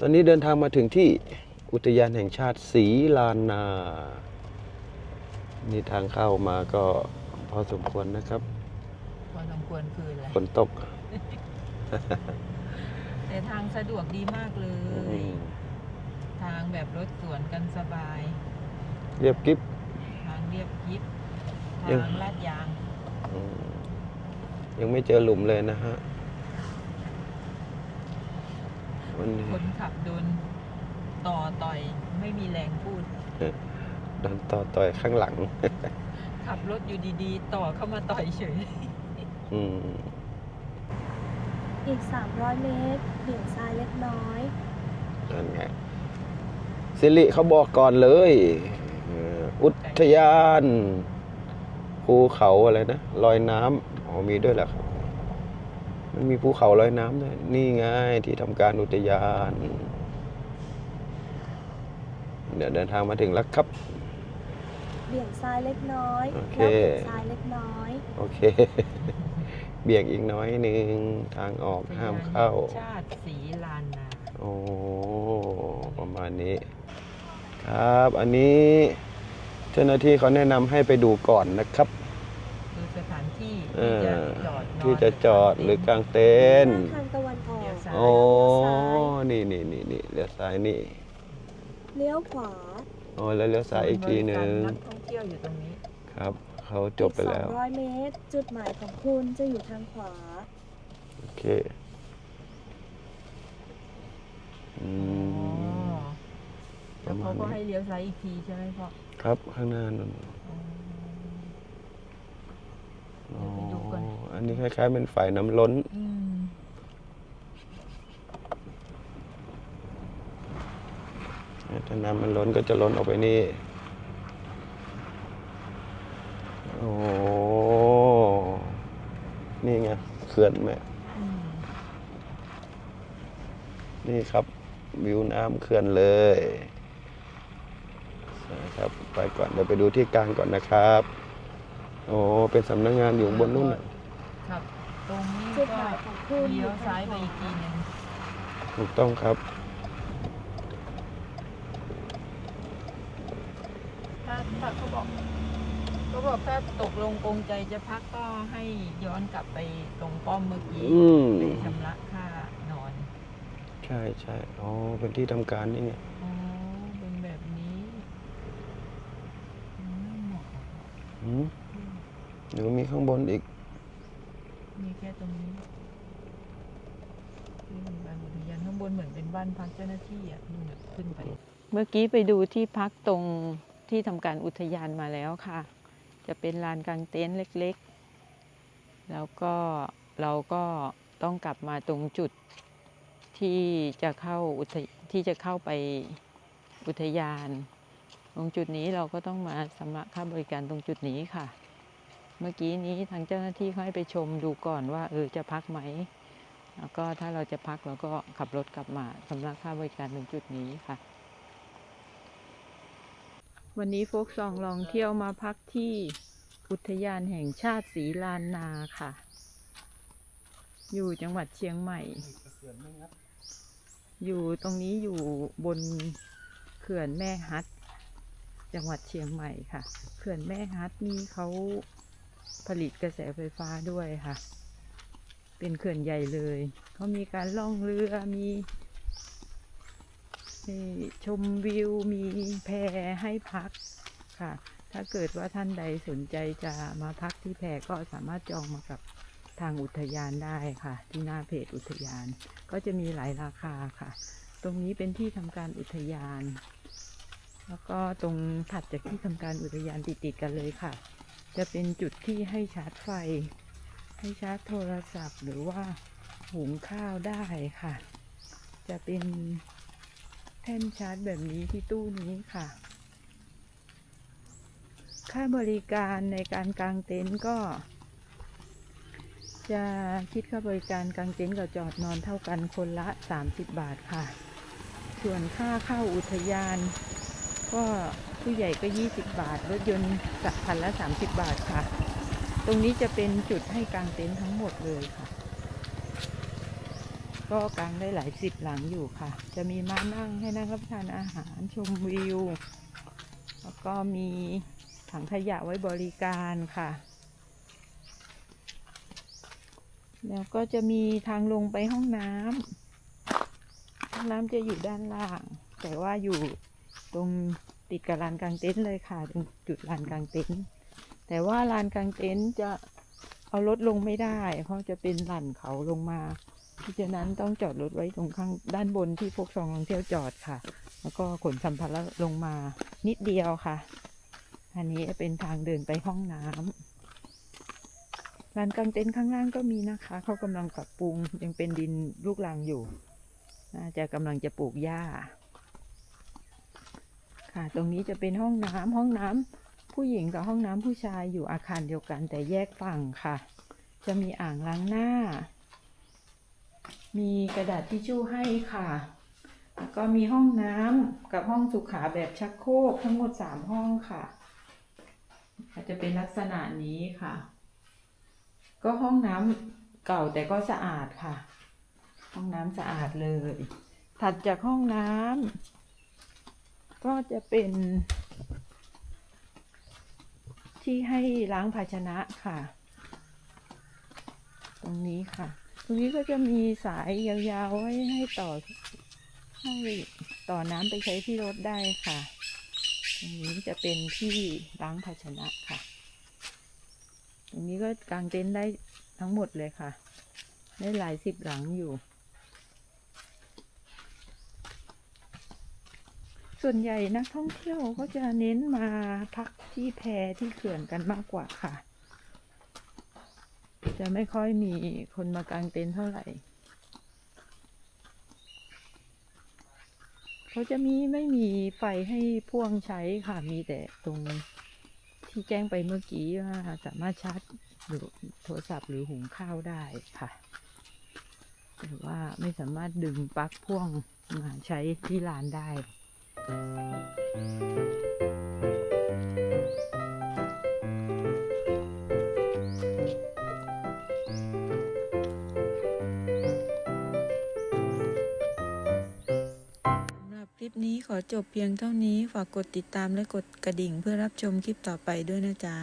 ตอนนี้เดินทางมาถึงที่อุทยานแห่งชาติศรีลานา นี่ทางเข้ามาก็พอสมควรนะครับ พอสมควรคืนแหละฝนตก แต่ทางสะดวกดีมากเลย ทางแบบรถสวนกันสบาย เรียบกริบทางเรียบยิบยังทางลาดยางอืมยังไม่เจอหลุมเลยนะฮะ วันนี้คนขับโดนต่อต่อยไม่มีแรงพูดโดนต่อต่อยข้างหลัง ขับรถอยู่ดีๆ ต่อเข้ามาต่อยเฉยอืมอีก 300 เมตรเบี่ยงซ้ายเล็กน้อยนั่นไงสิริเขาบอกก่อนเลยเอ่ออุทยาน ภูเขาอะไรนะลอยน้ำอ๋อมีด้วยเหรอครับ มันมีภูเขาลอยน้ำด้วยนี่ไงที่ทำการอุทยาน เดี๋ยวเดินทางมาถึงแล้วครับ เบี่ยงซ้ายเล็กน้อยโอเค แล้วเบี่ยงซ้ายเล็กน้อยโอเค เบี่ยงอีกน้อยหนึ่งทางออกห้ามเข้า ชาติสีลานนา โอ้ประมาณนี้ ครับ อันนี้เจ้าหน้าที่เขาแนะนำให้ไปดูก่อนนะครับ คือสถานที่เอที่จะอจอดนอน ที่จะจอดหรือกางเต็นท์ทางตะวันออกเลี้ยวซ้ายโอ้นี่นี่นี่นี่เลี้ยวซ้ายนี่เลี้ยวขวาโอ้แล้วเลี้ยวซ้ายอีกทีหนึ่งนักท่องเที่ยวอยู่ตรงนี้ครับเขาจบไปแล้วอีก200เมตร จุดหมายของคุณจะอยู่ทางขวา โอเคอือ๋มอแล้วเขาก็ให้เลี้ยวซ้ายอีกทีใช่ไหมพ่อครับข้างหน้านั่นอ๋อเดี๋ยวไปดูก่ อันนี้คล้ายๆเป็นฝ่ายน้ำล้น อืมถ้าน้ำมันล้นก็จะล้นออกไปนี่ โอ้ นี่ไงเขื่อนแม่ อืมนี่ครับ วิวน้ำเขื่อนเลยนะครับ ไปก่อนเดี๋ยวไปดูที่กลางก่อนนะครับ โอ้ เป็นสำนักงานอยู่บนนู่นน่ะ ครับ ตรงนี้จุดหก็มายของคุณอเลี้ยยู่วทาซ้ายงขไปวาอีกทีหนึ่งถูกต้องครับ ถ้าถ้าเขาบอกเขาบอกถ้าตกลงปรงใจจะพักก็ให้ย้อนกลับไปตรงป้อมเมื่อกี้อืม ไปชำระค่านอนใช่ใช่อ๋อเป็นที่ทำการนี่ไงอ๋อเป็นแบบนี้อืมเหมาะหืมเดี๋ยวมีข้างบนอีก มีแค่ตรงนี้ที่เป็นบ้านอุทยานข้างบนเหมือนเป็นบ้านพักเจ้าหน้าที่อะนู่นน่ะขึ้นไป เมื่อกี้ไปดูที่พักตรงที่ทำการอุทยานมาแล้วค่ะ จะเป็นลานกลางเต็นท์เล็กๆ แล้วก็เราก็ต้องกลับมาตรงจุดที่จะเข้าอุทยที่จะเข้าไปอุทยาน ตรงจุดนี้เราก็ต้องมาสำระค่าบริการตรงจุดนี้ค่ะ เมื่อกี้นี้ทางเจ้าหน้าที่เขาให้ไปชมดูก่อนว่าเออจะพักไหม แล้วก็ถ้าเราจะพักเราก็ขับรถกลับมาสำหระค่าบริการตรงจุดนี้ค่ะ วันนี้โฟกซองลองเที่ยวมาพักที่อุทยานแห่งชาติศรีลานนาค่ะ อยู่จังหวัดเชียงใหม่ อยู่ตรงนี้อยู่บนเขื่อนแม่ฮัด จังหวัดเชียงใหม่ค่ะ เขื่อนแม่ฮัดนี่เขา ผลิตกระแสไฟฟ้าด้วยค่ะ เป็นเขื่อนใหญ่เลย เขามีการล่องเรือ มีชมวิว มีแพให้พักค่ะ ถ้าเกิดว่าท่านใดสนใจจะมาพักที่แพก็สามารถจองมากับทางอุทยานได้ค่ะ ที่หน้าเพจอุทยาน ก็จะมีหลายราคาค่ะ ตรงนี้เป็นที่ทำการอุทยาน แล้วก็ตรงถัดจากที่ทำการอุทยานติดๆกันเลยค่ะ จะเป็นจุดที่ให้ชาร์จไฟ ให้ชาร์จโทรศัพท์ หรือว่าหุงข้าวได้ค่ะ จะเป็นแท่นชาร์จแบบนี้ที่ตู้นี้ค่ะ ค่าบริการในการกางเต็นท์ก็ จะคิดค่าบริการกางเต็นท์กับจอดนอนเท่ากันคนละ 30 บาทค่ะ ส่วนค่าเข้าอุทยาน ก็ผู้ใหญ่ก็ 20 บาท รถยนต์สักคันละ 30 บาทค่ะ ตรงนี้จะเป็นจุดให้กางเต็นท์ทั้งหมดเลยค่ะ ก็กางได้หลายสิบหลังอยู่ค่ะ จะมีม้านั่งให้นั่งรับประทานอาหารชมวิว แล้วก็มีถังขยะไว้บริการค่ะ แล้วก็จะมีทางลงไปห้องน้ำห้องน้ำจะอยู่ด้านล่าง แต่ว่าอยู่ ตรงติดกับลานกลางเต็นท์เลยค่ะตรงจุดลานกลางเต็นท์แต่ว่าลานกลางเต็นท์จะเอารถลงไม่ได้ เพราะจะเป็นหลั่นเขาลงมาเพราะฉะนั้นต้องจอดรถไว้ตรงข้างด้านบนที่พวกซองท่องเที่ยวจอดค่ะ แล้วก็ขนสัมภาระลงมานิดเดียวค่ะ อันนี้เป็นทางเดินไปห้องน้ำลานกลางเต็นท์ข้างล่างก็มีนะคะเขากำลังปรับปรุงยังเป็นดินลูกรังอยู่ น่าจะกำลังจะปลูกหญ้า ค่ะ ตรงนี้จะเป็นห้องน้ำห้องน้ำผู้หญิงกับห้องน้ำผู้ชายอยู่อาคารเดียวกัน แต่แยกฝั่งค่ะ จะมีอ่างล้างหน้า มีกระดาษทิชชู่ให้ค่ะแล้วก็มีห้องน้ำกับห้องสุขาแบบชักโครกทั้งหมดสามห้องค่ะอาจจะเป็นลักษณะนี้ค่ะ ก็ห้องน้ำเก่าแต่ก็สะอาดค่ะ ห้องน้ำสะอาดเลย ถัดจากห้องน้ำ ก็จะเป็นที่ให้ล้างภาชนะค่ะ ตรงนี้ค่ะ ตรงนี้ก็จะมีสายยาวๆไว้ให้ต่อให้ต่อน้ำไปใช้ที่รถได้ค่ะ ตรงนี้จะเป็นที่ล้างภาชนะค่ะ ตรงนี้ก็กางเต็นท์ได้ทั้งหมดเลยค่ะ ได้หลายสิบหลังอยู่ ส่วนใหญ่นักท่องเที่ยวก็จะเน้นมาพักที่แพที่เขื่อนกันมากกว่าค่ะ จะไม่ค่อยมีคนมากางเต็นท์เท่าไหร่เขาจะมีไม่มีไฟให้พ่วงใช้ค่ะ มีแต่ตรงที่แจ้งไปเมื่อกี้ว่าสามารถชาร์จโทรศัพท์หรือหุงข้าวได้ค่ะ แต่ว่าไม่สามารถดึงปลั๊กพ่วงมาใช้ที่ร้านได้ คลิปนี้ขอจบเพียงเท่านี้ ฝากกดติดตามและกดกระดิ่งเพื่อรับชมคลิปต่อไปด้วยนะจ๊ะ